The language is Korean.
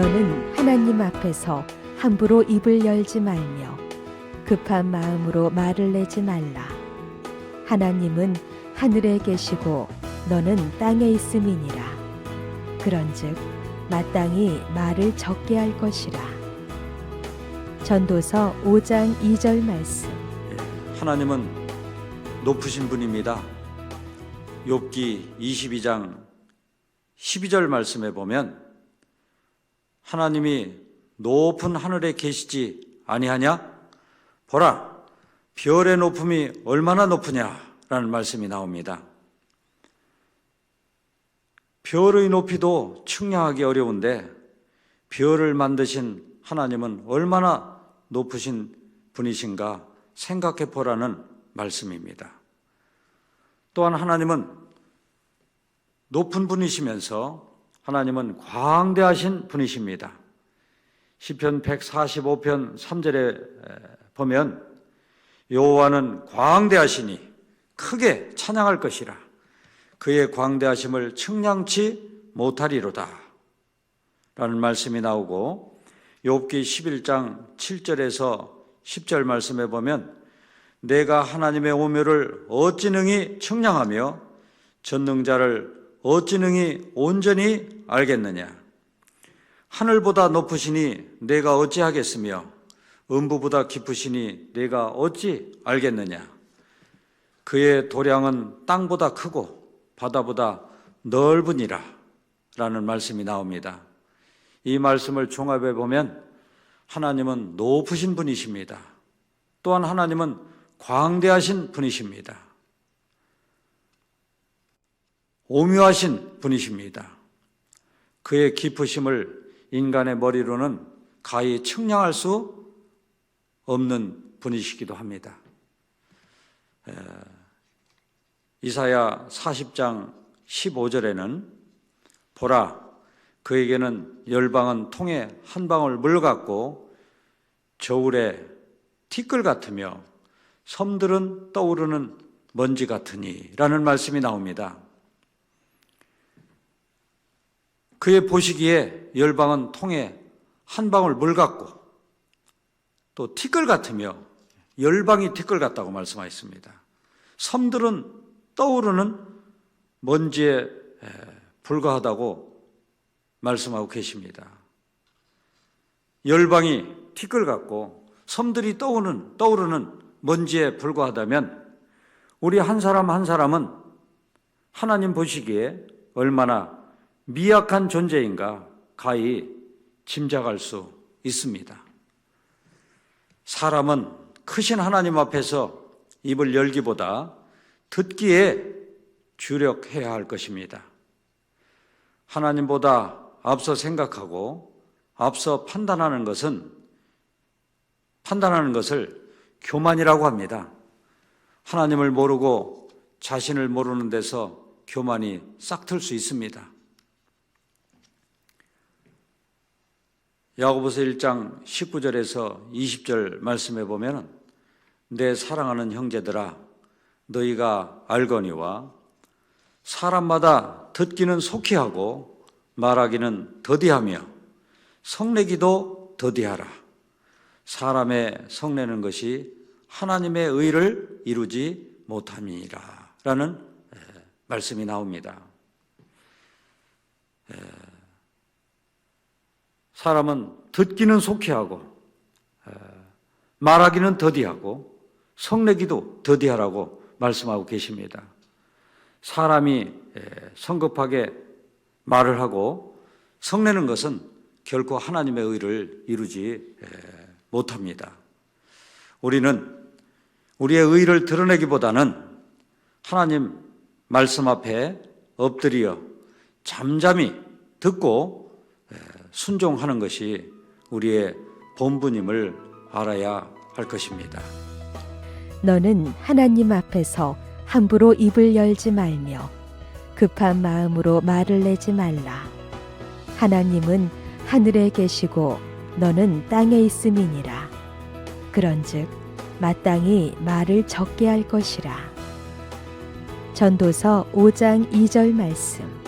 너는 하나님 앞에서 함부로 입을 열지 말며 급한 마음으로 말을 내지 말라. 하나님은 하늘에 계시고 너는 땅에 있음이니라. 그런즉 마땅히 말을 적게 할 것이라. 전도서 5장 2절 말씀. 하나님은 높으신 분입니다. 욥기 22장 12절 말씀에 보면 하나님이 높은 하늘에 계시지 아니하냐? 보라, 별의 높음이 얼마나 높으냐라는 말씀이 나옵니다. 별의 높이도 측량하기 어려운데 별을 만드신 하나님은 얼마나 높으신 분이신가 생각해 보라는 말씀입니다. 또한 하나님은 높은 분이시면서 하나님은 광대하신 분이십니다. 시편 145편 3절에 보면 여호와는 광대하시니 크게 찬양할 것이라 그의 광대하심을 측량치 못하리로다 라는 말씀이 나오고 욥기 11장 7절에서 10절 말씀에 보면 내가 하나님의 오묘를 어찌 능히 측량하며 전능자를 어찌 능히 온전히 알겠느냐 하늘보다 높으시니 내가 어찌하겠으며 음부보다 깊으시니 내가 어찌 알겠느냐 그의 도량은 땅보다 크고 바다보다 넓으니라 라는 말씀이 나옵니다. 이 말씀을 종합해 보면 하나님은 높으신 분이십니다. 또한 하나님은 광대하신 분이십니다. 오묘하신 분이십니다. 그의 깊으심을 인간의 머리로는 가히 측량할 수 없는 분이시기도 합니다. 에, 이사야 40장 15절에는 보라 그에게는 열방은 통에 한 방울 물 같고 저울에 티끌 같으며 섬들은 떠오르는 먼지 같으니라는 말씀이 나옵니다. 그의 보시기에 열방은 통에 한 방울 물 같고 또 티끌 같으며 열방이 티끌 같다고 말씀하셨습니다. 섬들은 떠오르는 먼지에 불과하다고 말씀하고 계십니다. 열방이 티끌 같고 섬들이 떠오르는 떠오르는 먼지에 불과하다면 우리 한 사람 한 사람은 하나님 보시기에 얼마나 미약한 존재인가 가히 짐작할 수 있습니다. 사람은 크신 하나님 앞에서 입을 열기보다 듣기에 주력해야 할 것입니다. 하나님보다 앞서 생각하고 앞서 판단하는 것은 판단하는 것을 교만이라고 합니다. 하나님을 모르고 자신을 모르는 데서 교만이 싹틀 수 있습니다. 야고보서 1장 19절에서 20절 말씀해 보면 내 사랑하는 형제들아 너희가 알거니와 사람마다 듣기는 속히 하고 말하기는 더디하며 성내기도 더디하라. 사람의 성내는 것이 하나님의 의를 이루지 못함이라. 라는 말씀이 나옵니다. 사람은 듣기는 속히 하고 말하기는 더디하고 성내기도 더디하라고 말씀하고 계십니다. 사람이 성급하게 말을 하고 성내는 것은 결코 하나님의 의를 이루지 못합니다. 우리는 우리의 의를 드러내기보다는 하나님 말씀 앞에 엎드려 잠잠히 듣고 순종하는 것이 우리의 본분임을 알아야 할 것입니다. 너는 하나님 앞에서 함부로 입을 열지 말며 급한 마음으로 말을 내지 말라. 하나님은 하늘에 계시고 너는 땅에 있음이니라. 그런즉 마땅히 말을 적게 할 것이라. 전도서 5장 2절 말씀.